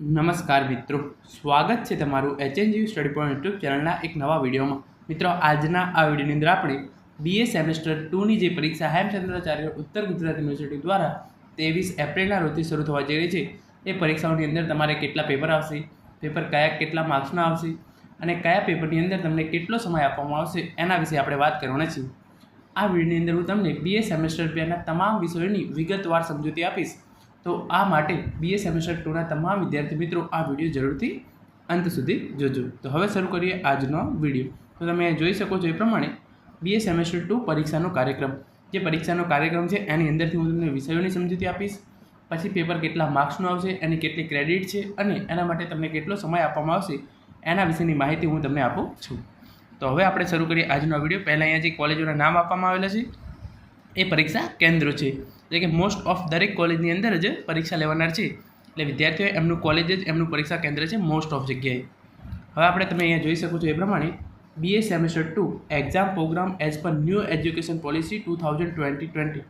નમસ્કાર મિત્રો. સ્વાગત છે તમારું એચએનજી સ્ટડી પોઈન્ટ યુટ્યુબ ચેનલના એક નવા વિડીયોમાં. મિત્રો, આજના આ વિડીયોની અંદર આપણે બીએ સેમેસ્ટર ટુની જે પરીક્ષા હેમચંદ્રાચાર્ય ઉત્તર ગુજરાત યુનિવર્સિટી દ્વારા ત્રેવીસ એપ્રિલના રોજથી શરૂ થવા જઈ રહી છે. એ પરીક્ષાઓની અંદર તમારે કેટલા પેપર આવશે, પેપર કયા કેટલા માર્ક્સના આવશે અને કયા પેપરની અંદર તમને કેટલો સમય આપવામાં આવશે એના વિશે આપણે વાત કરવાના છીએ. આ વિડીયોની અંદર હું તમને બીએ સેમેસ્ટર બેના તમામ વિષયોની વિગતવાર સમજૂતી આપીશ. તો આ માટે બીએ સેમેસ્ટર ટુના તમામ વિદ્યાર્થી મિત્રો આ વીડિયો જરૂરથી અંત સુધી જોજો. તો હવે શરૂ કરીએ આજનો વીડિયો. તો તમે જોઈ શકો છો એ પ્રમાણે બીએ સેમેસ્ટર ટુ પરીક્ષાનો કાર્યક્રમ. જે પરીક્ષાનો કાર્યક્રમ છે, એની અંદરથી હું તમને વિષયોની સમજૂતી આપીશ. પછી પેપર કેટલા માર્ક્સનું આવશે, એની કેટલી ક્રેડિટ છે અને એના માટે તમને કેટલો સમય આપવામાં આવશે, એના વિશેની માહિતી હું તમને આપું છું. તો હવે આપણે શરૂ કરીએ આજનો વીડિયો. પહેલાં અહીંયા જે કોલેજોના નામ આપવામાં આવેલા છે, એ પરીક્ષા કેન્દ્રો છે. એટલે કે મોસ્ટ ઓફ દરેક કોલેજની અંદર જ પરીક્ષા લેવાનાર છે. એટલે વિદ્યાર્થીઓ એમનું કોલેજ જ, એમનું પરીક્ષા કેન્દ્ર છે મોસ્ટ ઓફ જગ્યાએ. હવે આપણે તમે અહીંયા જોઈ શકો છો એ પ્રમાણે BA semester two exam programme as per new education policy two thousand twenty twenty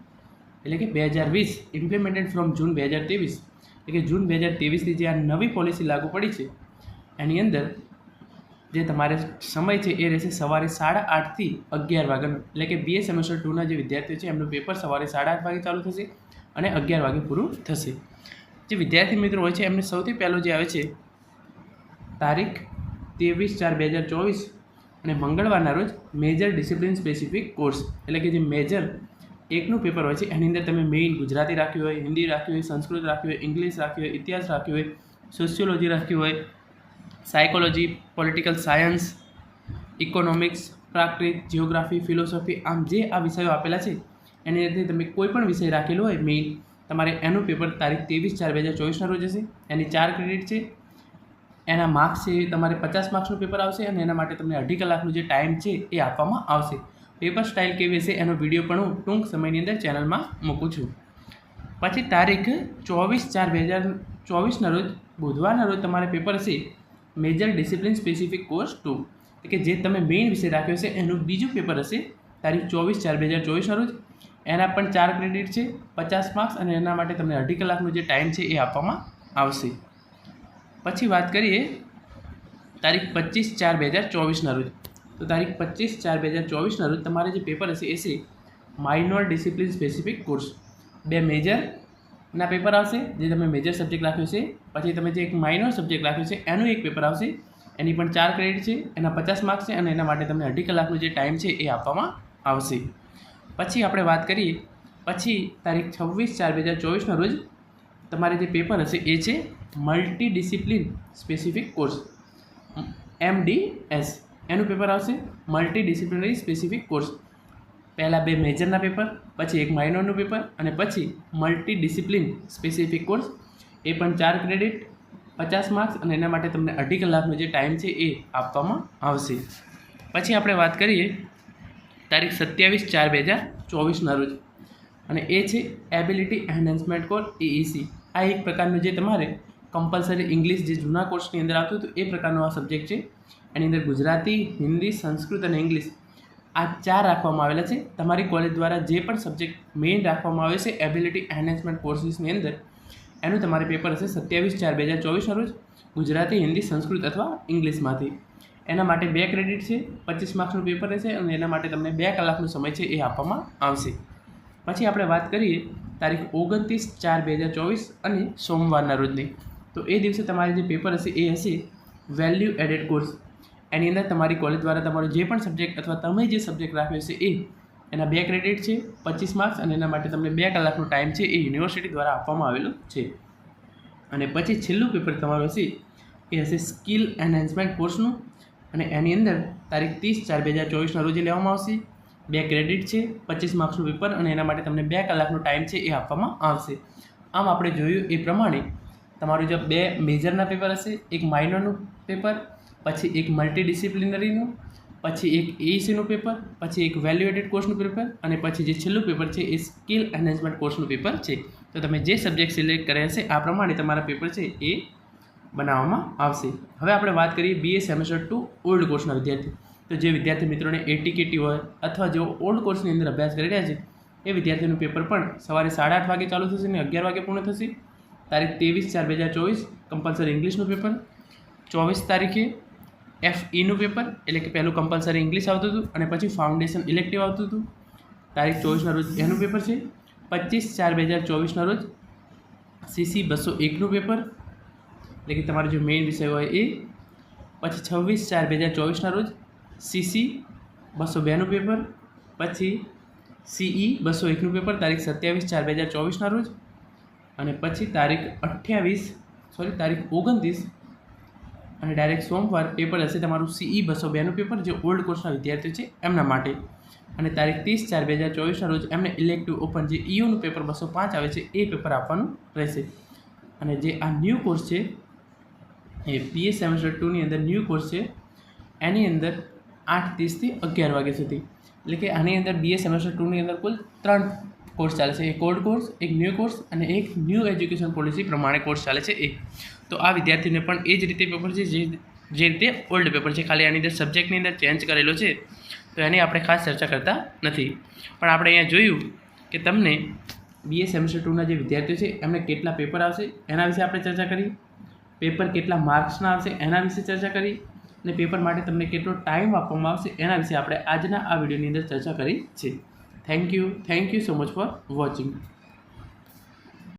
એટલે કે બે હજાર વીસ ઇમ્પ્લિમેન્ટેડ ફ્રોમ જૂન બે હજાર ત્રેવીસ. એટલે કે જૂન બે હજાર ત્રેવીસની જે આ નવી પોલિસી લાગુ પડી છે, એની અંદર જે તમારે સમય છે એ રહેશે સવારે સાડા આઠથી અગિયાર વાગ્યાનો. એટલે કે બીએ સેમેસ્ટર ટુના જે વિદ્યાર્થીઓ છે, એમનું પેપર સવારે સાડા આઠ વાગે ચાલુ થશે અને અગિયાર વાગે પૂરું થશે. જે વિદ્યાર્થી મિત્રો હોય છે, એમને સૌથી પહેલો જે આવે છે, તારીખ ત્રેવીસ ચાર બે હજાર ચોવીસ અને મંગળવારના રોજ મેજર ડિસિપ્લિન સ્પેસિફિક કોર્સ એટલે કે જે મેજર એકનું પેપર હોય છે, એની અંદર તમે મેઇન ગુજરાતી રાખ્યું હોય, હિન્દી રાખ્યું હોય, સંસ્કૃત રાખ્યું હોય, ઇંગ્લિશ રાખ્યું હોય, ઇતિહાસ રાખ્યું હોય સોશિયોલોજી રાખ્યું હોય psychology political science economics Prakrit geography philosophy આમ જે આ વિષયો આપેલા છે, એની અંદર તમે કોઈ પણ વિષય રાખેલો હોય મેઇન તમારે એનું પેપર તારીખ ત્રેવીસ ચાર બે હજાર ચોવીસના રોજ હશે, એની ચાર ક્રેડિટ છે, એના માર્ક્સ છે, તમારે પચાસ માર્ક્સનું પેપર આવશે અને એના માટે તમને અઢી કલાકનું જે ટાઈમ છે એ આપવામાં આવશે. પેપર સ્ટાઇલ કેવી હશે એનો વીડિયો પણ હું ટૂંક સમયની અંદર ચેનલમાં મૂકું છું. પછી તારીખ ચોવીસ ચાર બે હજાર ચોવીસના રોજ, બુધવારના રોજ તમારે પેપર હશે major discipline specific course two કે જે તમે મેઇન વિષય રાખ્યો છે, એનું બીજું પેપર હશે તારીખ ચોવીસ ચાર બે હજાર ચોવીસના રોજ. એના પણ ચાર ક્રેડિટ છે, પચાસ માર્ક્સ અને એના માટે તમને અઢી કલાકનો જે ટાઈમ છે એ આપવામાં આવશે. પછી વાત કરીએ તારીખ પચીસ ચાર બે હજાર ચોવીસના રોજ. તો તારીખ પચીસ ચાર બે હજાર ચોવીસના રોજ તમારે જે પેપર હશે એ છે માઇનોર ડિસિપ્લિન સ્પેસિફિક કોર્સ બે મેજરના પેપર આવશે, જે તમે મેજર સબ્જેક્ટ રાખ્યો છે, પછી તમે જે એક માઇનોર સબ્જેક્ટ રાખ્યો છે, એનું એક પેપર આવશે. એની પણ ચાર ક્રેડિટ છે, એના પચાસ માર્ક્સ છે અને એના માટે તમને અઢી કલાકનો જે ટાઈમ છે એ આપવામાં આવશે. પછી આપણે વાત કરીએ, પછી તારીખ છવ્વીસ ચાર બે હજાર ચોવીસના રોજ તમારે જે પેપર હશે એ છે multi discipline specific course M D S એનું પેપર આવશે મલ્ટી ડિસિપ્લિનરી સ્પેસિફિક કોર્સ પહેલાં બે મેજરના પેપર, પછી એક માઇનરનું પેપર અને પછી મલ્ટી ડિસિપ્લિન સ્પેસિફિક કોર્સ એ પણ ચાર ક્રેડિટ પચાસ માર્ક્સ અને એના માટે તમને અઢી કલાકનો જે ટાઈમ છે એ આપવામાં આવશે. પછી આપણે વાત કરીએ તારીખ સત્યાવીસ ચાર બે હજાર ચોવીસના રોજ. અને એ છે એબિલિટી એન્હાન્સમેન્ટ કોર્સ એઈસી આ એક પ્રકારનું જે તમારે કમ્પલસરી ઇંગ્લિશ જે જૂના કોર્સની અંદર આવતું હતું, એ પ્રકારનો આ સબ્જેક્ટ છે. એની અંદર ગુજરાતી, હિન્દી, સંસ્કૃત અને ઇંગ્લિશ આ ચાર રાખવામાં આવેલા છે. તમારી કોલેજ દ્વારા જે પણ સબ્જેક્ટ મેઇન રાખવામાં આવે છે એબિલિટી એન્હાન્સમેન્ટ કોર્સીસની અંદર, એનું તમારે પેપર હશે સત્યાવીસ ચાર બે હજાર ચોવીસના રોજ ગુજરાતી, હિન્દી, સંસ્કૃત અથવા ઇંગ્લિશમાંથી. એના માટે બે ક્રેડિટ છે, પચીસ માર્ક્સનું પેપર રહેશે અને એના માટે તમને બે કલાકનો સમય છે એ આપવામાં આવશે. પછી આપણે વાત કરીએ તારીખ ઓગણત્રીસ ચાર બે હજાર ચોવીસ અને સોમવારના રોજની. તો એ દિવસે તમારે જે પેપર હશે એ હશે વેલ્યુ એડેડ કોર્સ એની અંદર તમારી કોલેજ દ્વારા તમારો જે પણ સબ્જેક્ટ અથવા તમે જે સબ્જેક્ટ રાખ્યો છે એ, એના બે ક્રેડિટ છે, પચીસ માર્ક્સ અને એના માટે તમને બે કલાકનો ટાઈમ છે એ યુનિવર્સિટી દ્વારા આપવામાં આવેલો છે. અને પછી છેલ્લું પેપર તમારું હશે, એ હશે સ્કિલ એન્હાન્સમેન્ટ કોર્સનું અને એની અંદર તારીખ ત્રીસ ચાર બે હજાર ચોવીસના રોજ લેવામાં આવશે. બે ક્રેડિટ છે, પચીસ માર્ક્સનું પેપર અને એના માટે તમને બે કલાકનો ટાઈમ છે એ આપવામાં આવશે. આમ આપણે જોયું એ પ્રમાણે, તમારું જે બે મેજરના પેપર હશે, એક માઇનરનું પેપર પછી એક મલ્ટીડિસિપ્લિનરીનું પછી એક એઈસીનું પેપર પછી એક વેલ્યુએટેડ કોર્સનું પેપર અને પછી જે છેલ્લું પેપર છે એ સ્કિલ એન્હાન્સમેન્ટ કોર્સનું પેપર છે. તો તમે જે સબ્જેક્ટ સિલેક્ટ કર્યા છે, આ પ્રમાણે તમારા પેપર છે એ બનાવવામાં આવશે. હવે આપણે વાત કરીએ બીએ સેમેસ્ટર ટુ ઓલ્ડ કોર્સના વિદ્યાર્થી. તો જે વિદ્યાર્થી મિત્રોને એટીકેટી હોય અથવા જેઓ ઓલ્ડ કોર્સની અંદર અભ્યાસ કરી રહ્યા છે, એ વિદ્યાર્થીનું પેપર પણ સવારે સાડા આઠ વાગે ચાલુ થશે અને અગિયાર વાગે પૂર્ણ થશે. તારીખ ત્રેવીસ ચાર બે હજાર ચોવીસ કમ્પલસરી ઇંગ્લિશનું પેપર ચોવીસ તારીખે એફ ઈનું પેપર એટલે કે પહેલું કમ્પલસરી ઇંગ્લિશ આવતું હતું અને પછી ફાઉન્ડેશન ઇલેક્ટિવ આવતું હતું. તારીખ ચોવીસના રોજ એનું પેપર છે. પચીસ ચાર બે હજાર ચોવીસના રોજ સીસી બસો એકનું પેપર એટલે કે તમારો જે મેઇન વિષય હોય એ. પછી છવ્વીસ ચાર બે હજાર ચોવીસના રોજ સીસી બસો બેનું પેપર પછી સીઈ બસો એકનું પેપર તારીખ સત્યાવીસ ચાર બે હજાર ચોવીસના રોજ. અને પછી તારીખ અઠ્યાવીસ સોરી તારીખ ઓગણત્રીસ અને ડાયરેક્ટ સોમવાર પેપર હશે તમારું સીઈ બસો બેનું પેપર જે ઓલ્ડ કોર્સના વિદ્યાર્થીઓ છે એમના માટે. અને તારીખ ત્રીસ ચાર બે હજાર ચોવીસના રોજ એમને ઇલેક્ટિવ ઓપન જે ઈયુનું પેપર બસો પાંચ આવે છે એ પેપર આપવાનું રહેશે. અને જે આ ન્યૂ કોર્સ છે, એ બીએ સેમેસ્ટર ટુની અંદર ન્યૂ કોર્સ છે, એની અંદર આઠ ત્રીસથી અગિયાર વાગ્યા સુધી. એટલે કે આની અંદર બીએ સેમેસ્ટર ટુની અંદર કુલ ત્રણ કોર્સ ચાલે છે. એક ઓલ્ડ કોર્સ એક ન્યૂ કોર્સ અને એક ન્યૂ એજ્યુકેશન પોલિસી પ્રમાણે કોર્સ ચાલે છે એ. તો આ વિદ્યાર્થીને પણ એ જ રીતે પેપર છે, જે રીતે ઓલ્ડ પેપર છે. ખાલી આની અંદર સબ્જેક્ટની અંદર ચેન્જ કરેલો છે, તો એની આપણે ખાસ ચર્ચા કરતા નથી. પણ આપણે અહીંયા જોયું કે તમને બીએ સેમેસ્ટર ટુના જે વિદ્યાર્થીઓ છે, એમને કેટલા પેપર આવશે, એના વિશે આપણે ચર્ચા કરી. પેપર કેટલા માર્ક્સના આવશે, એના વિશે ચર્ચા કરી. અને પેપર માટે તમને કેટલો ટાઈમ આપવામાં આવશે, એના વિશે આપણે આજના આ વિડીયોની અંદર ચર્ચા કરી છે. Thank you thank you so much for watching